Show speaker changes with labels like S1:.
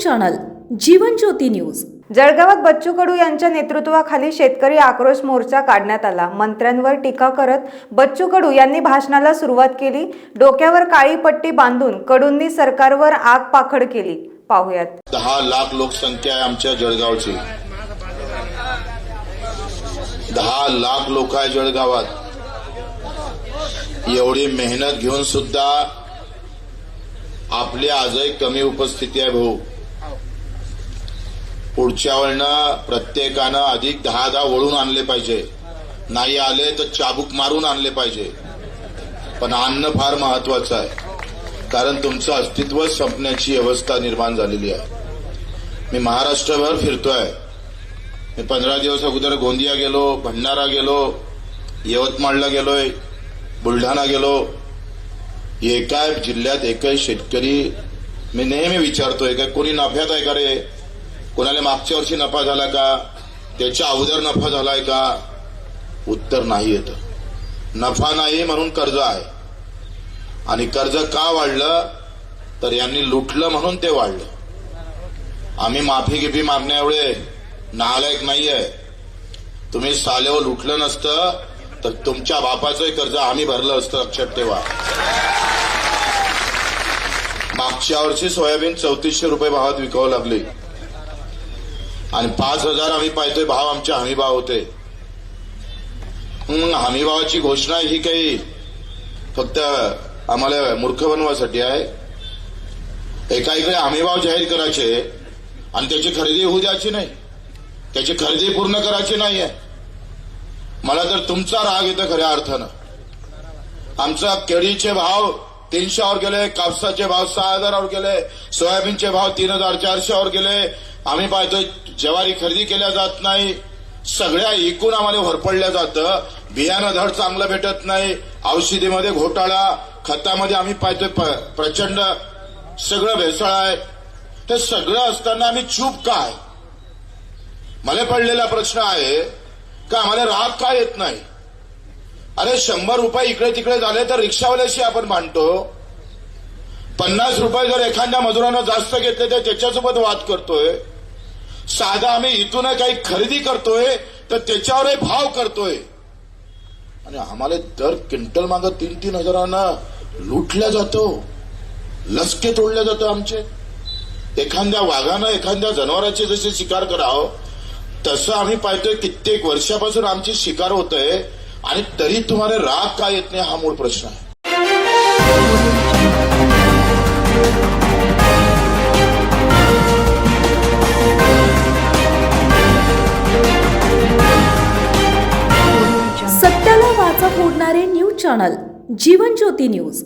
S1: Channel Jeevan Jyoti news.
S2: जळगावात बच्चू कडू यांच्या नेतृत्वाखाली शेतकरी आक्रोश मोर्चा काढण्यात आला. मंत्र्यांवर टीका करत बच्चू कडू यांनी भाषणाला सुरुवात केली. डोक्यावर काळी पट्टी बांधून कडूंनी सरकारवर आग पाखड केली. पाहुयात.
S3: दहा लाख लोकसंख्या आहे आमच्या जळगावची. दहा लाख लोक आहे जळगावात. एवढी मेहनत घेऊन सुद्धा आपली आजही कमी उपस्थिती आहे भाऊ. पुढच्या वेळनं प्रत्येकानं अधिक दहा दहा वळून आणले पाहिजे. नाही आले तर चाबूक मारून आणले पाहिजे. पण अन्न फार महत्वाचं आहे. कारण तुमचं अस्तित्व संपण्याची अवस्था निर्माण झालेली आहे. मी महाराष्ट्रभर फिरतोय. मी पंधरा दिवस अगोदर गोंदिया गेलो भंडारा गेलो यवतमाळला गेलोय बुलढाणा गेलो एका जिल्ह्यात एकही शेतकरी मी नेहमी विचारतोय का कोणी नफ्यात आहे का रे? कोणाला मागच्या वर्षी नफा झाला का? त्याच्या अगोदर नफा झालाय का? उत्तर नाही येतं. नफा नाही म्हणून कर्ज आहे. आणि कर्ज का वाढलं? तर यांनी लुटलं म्हणून ते वाढलं. आम्ही माफी गिफी मागण्या एवढे नालायक नाहीये. तुम्ही सालेव लुटलं नसतं तर तुमच्या बापाचंही कर्ज आम्ही भरलं असतं लक्षात ठेवा. मागच्या वर्षी सोयाबीन चौतीसशे रुपये भावात विकावं लागली. आणि पाच हजार आम्ही पाहतोय भाव आमचे हमी भाव होते हमीभावाची हमी भावाची घोषणा ही काही फक्त आम्हाला मूर्ख बनवासाठी आहे. एका इकडे हमी भाव जाहीर करायचे आणि त्याची खरेदी होऊ द्यायची नाही. त्याची खरेदी पूर्ण करायची नाही आहे मला तर तुमचा राग येतो खऱ्या अर्थानं. आमचा केळीचे भाव तीनशेवर गेले कापसाचे भाव सहा हजारावर गेले सोयाबीनचे भाव तीन हजार चारशेवर गेले. आम्ही पाहतोय ज्वारी खरेदी केल्या जात नाही सगळ्या एकूण आम्हाला होरपडल्या जातं. बियाणं धड चांगलं भेटत नाही औषधीमध्ये घोटाळा खतामध्ये आम्ही पाहतोय प- प्रचंड सगळं भेसळ आहे. ते सगळं असताना आम्ही चूप काय? मला पडलेला प्रश्न आहे का आम्हाला राग का येत नाही? अरे शंभर रुपये इकडे तिकडे झाले तर रिक्षावाल्याशी आपण मांडतो पन्नास रुपये जर एखाद्या मजुरानं जास्त घेतले तर त्याच्यासोबत वाद करतोय. साधा आम्ही इथून काही खरेदी करतोय तर त्याच्यावरही भाव करतोय. आणि आम्हाला दर क्विंटल माग तीन तीन हजारानं लुटल्या जातो. लसके तोडल्या जातं आमचे. एखाद्या वाघानं एखाद्या जनावराची जशी शिकार करावं तसं आम्ही पाहतोय कित्येक वर्षापासून आमची शिकार होत आहे आणि तरी तुम्हाला राग का येत नाही हा मूळ प्रश्न आहे.
S1: सत्याला वाचा फोडणारे news channel Jeevan Jyoti news.